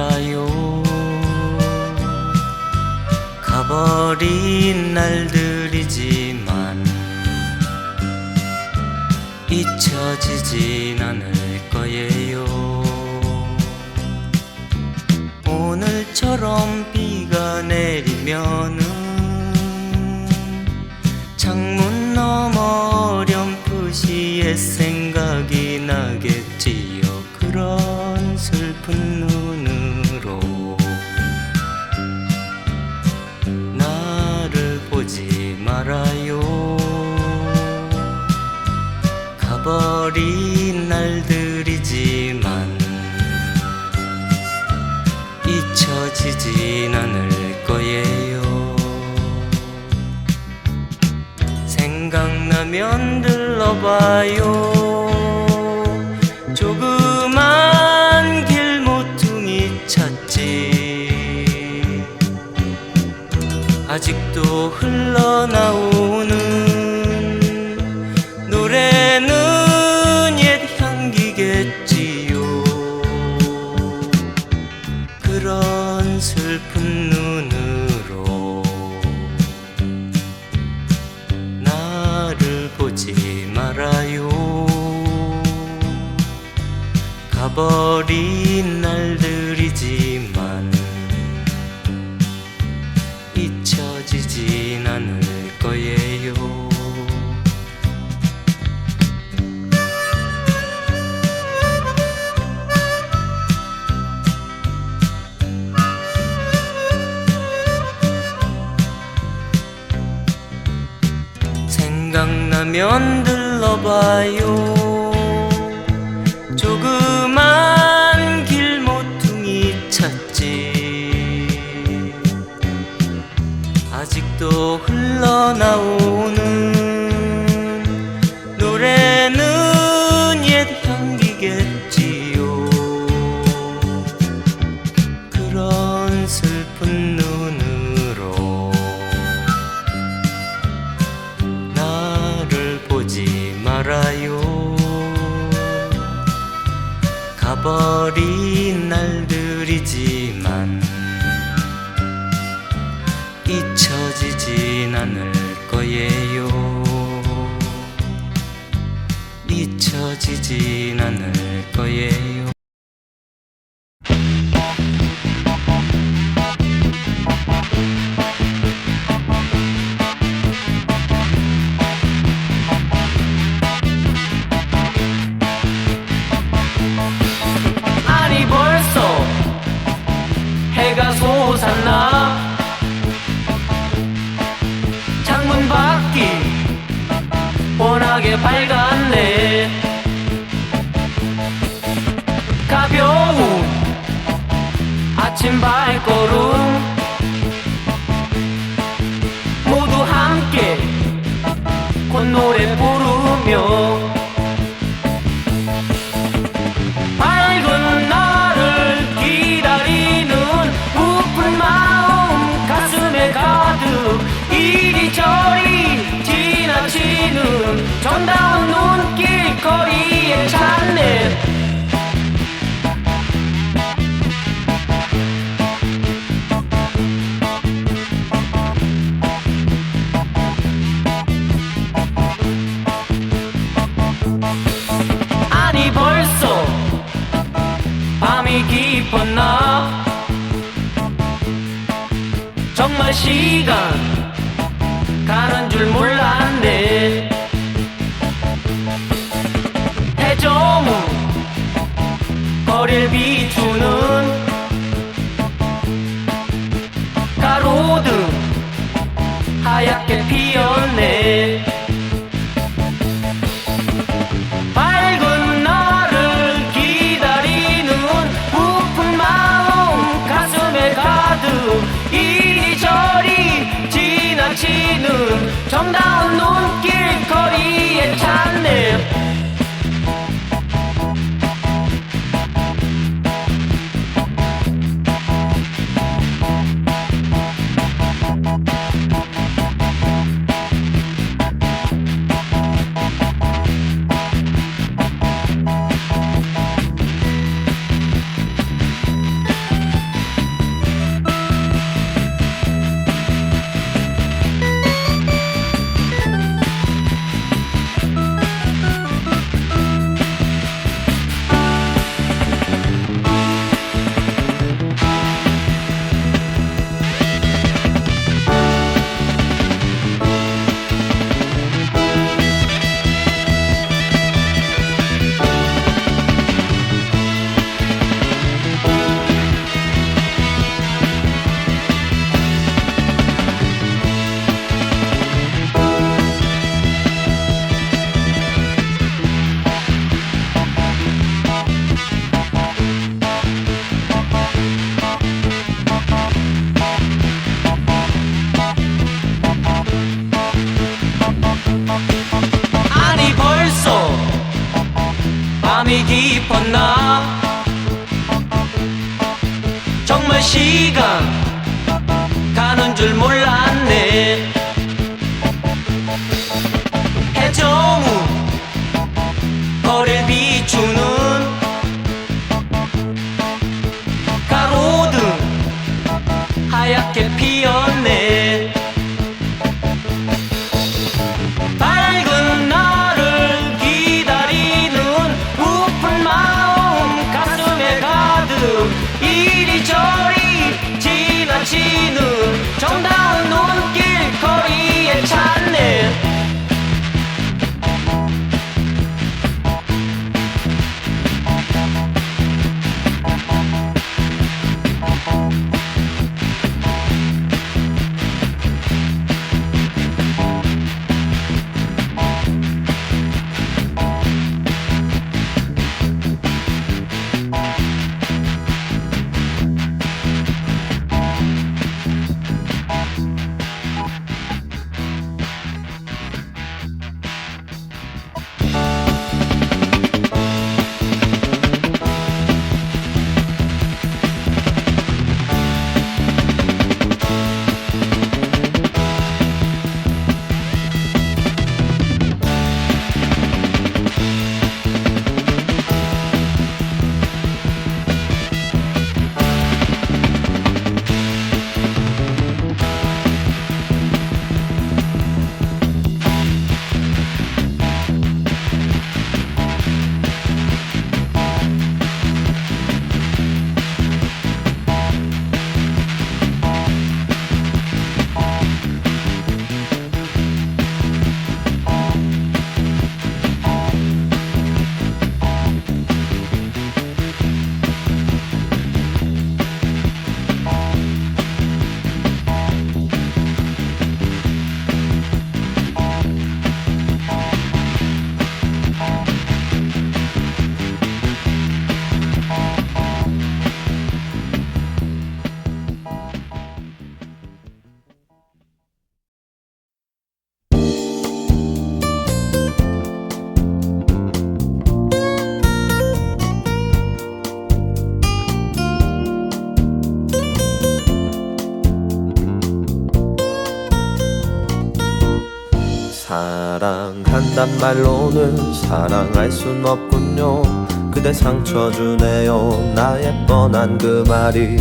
말아요. 가버린 날들이지만 잊혀지진 않을 거예요. 오늘처럼 비가 내리면은 창문 너머 어렴풋이 옛 생각이 나겠지요. 그런 슬픈 눈 가버린 날들이지만 잊혀지진 않을 거예요. 생각나면 들러봐요. 조그만 길모퉁이 찾지. 아직도 흘러나오 버린 날들이지만 잊혀지진 않을 거예요. 생각나면 들러봐요 아직도 흘러나오는 노래는 옛 향기겠지요. 그런 슬픈 눈으로 나를 보지 말아요. 가버린 날들이지만 잊혀 지진 않을 거예요. 잊혀지진 않을 거예요. 아니 벌써 해가 솟았나 워낙에 밝았네. 가벼운 아침 발걸음 깊었나? 정말 시간 가는 줄 몰랐네. 해저문 거리를 비추는 정다운 눈길 거리에 찾 밤이 깊었나? 정말 시간 가는 줄 몰랐네. 해저무 거리를 비추는 가로등 하얗게 피 단 말로는 사랑할 순 없군요. 그대 상처 주네요. 나의 뻔한 그 말이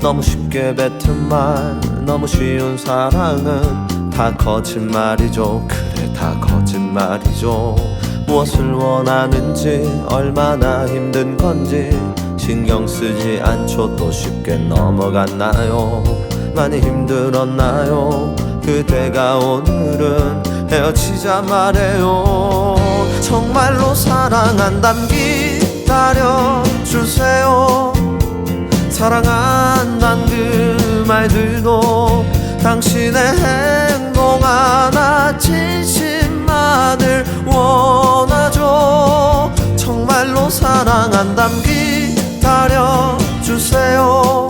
너무 쉽게 뱉은 말 너무 쉬운 사랑은 다 거짓말이죠. 그래 다 거짓말이죠. 무엇을 원하는지 얼마나 힘든 건지 신경 쓰지 않죠. 또 쉽게 넘어갔나요? 많이 힘들었나요? 그대가 오늘은 헤어지자 말해요. 정말로 사랑한담 기다려주세요. 사랑한단 그 말들도 당신의 행동 하나 진심만을 원하죠. 정말로 사랑한담 기다려주세요.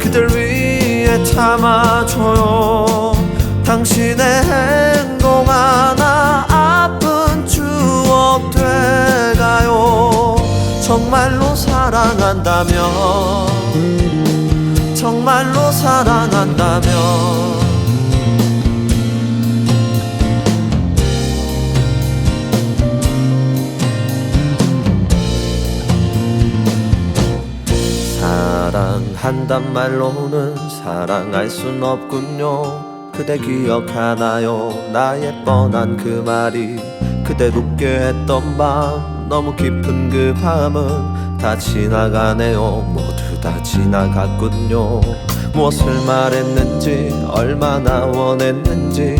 그댈 위해 참아줘요 사랑한다면 정말로 사랑한다면. 사랑한단 말로는 사랑할 순 없군요. 그대 기억하나요? 나의 뻔한 그 말이 그대 웃게 했던 밤 너무 깊은 그 밤은 다 지나가네요. 모두 다 지나갔군요. 무엇을 말했는지 얼마나 원했는지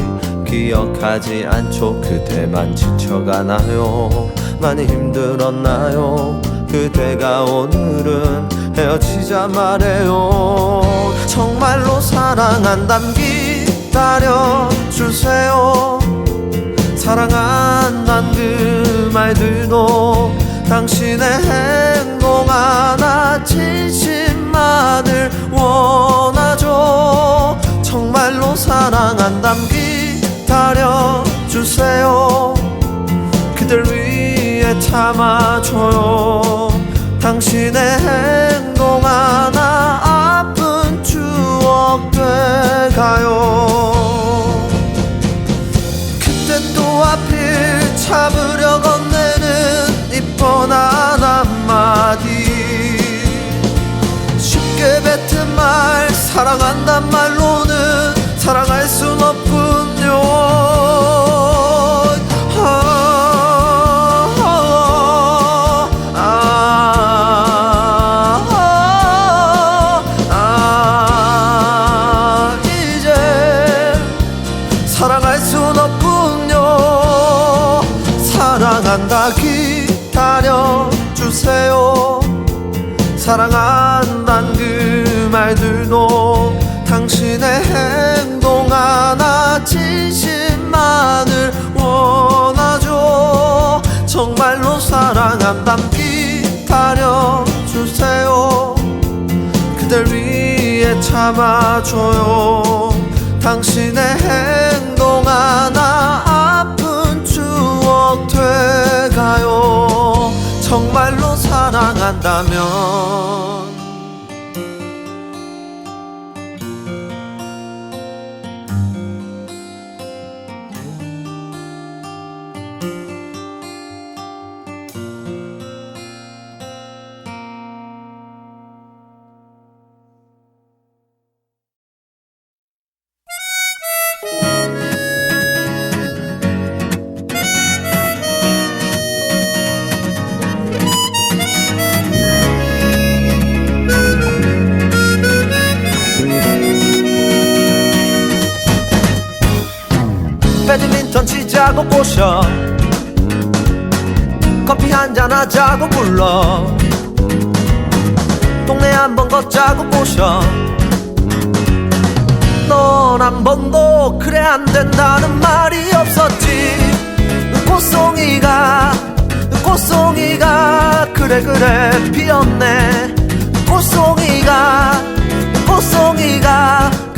기억하지 않죠. 그대만 지쳐가나요? 많이 힘들었나요? 그대가 오늘은 헤어지자 말해요. 정말로 사랑한담 기다려주세요. 사랑한단 그 말들도 당신의 행동 하나 진심만을 원하죠. 정말로 사랑한담 기다려주세요. 참아줘요. 당신의 행동 하나 사랑한단 그 말들도 당신의 행동 하나 진심만을 원하죠. 정말로 사랑한단 기다려주세요. 그댈 위해 참아줘요. 당신의 행동 하나 아픈 추억 돼가요. 정말로 사랑한다면 꼬셔 커피 한잔 하자고 불러. 동네 한번 걷자고 꼬셔. 넌 한 번도 그래 안 된다는 말이 없었지. 꽃송이가 꽃송이가 그래 그래 피었네. 꽃송이가 꽃송이가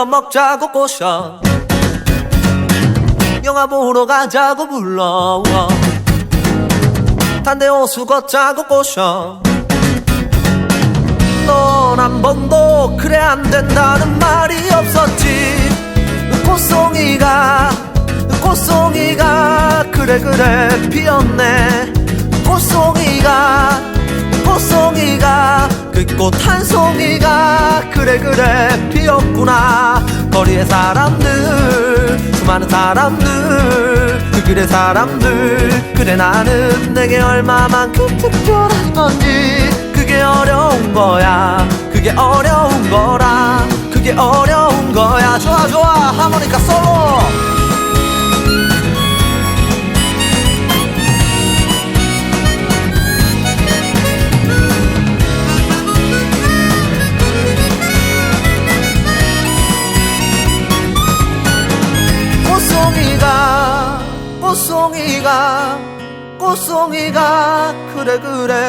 거 먹자고 꼬셔. 영화 보러 가자고 불러 단대 호수 걷자고 꼬셔. 넌 한 번도 그래 안 된다는 말이 없었지. 꽃송이가 꽃송이가 그래 그래 피었네. 꽃송이가 꽃송이가 그꽃 한 송이가 그래 그래 피었구나. 거리의 사람들 수많은 사람들 그 길의 사람들. 그래 나는 내게 얼마만큼 특별한 건지. 그게 어려운 거야. 그게 어려운 거라. 그게 어려운 거야. 좋아 좋아. 하모니카 꽃송이가 그래 그래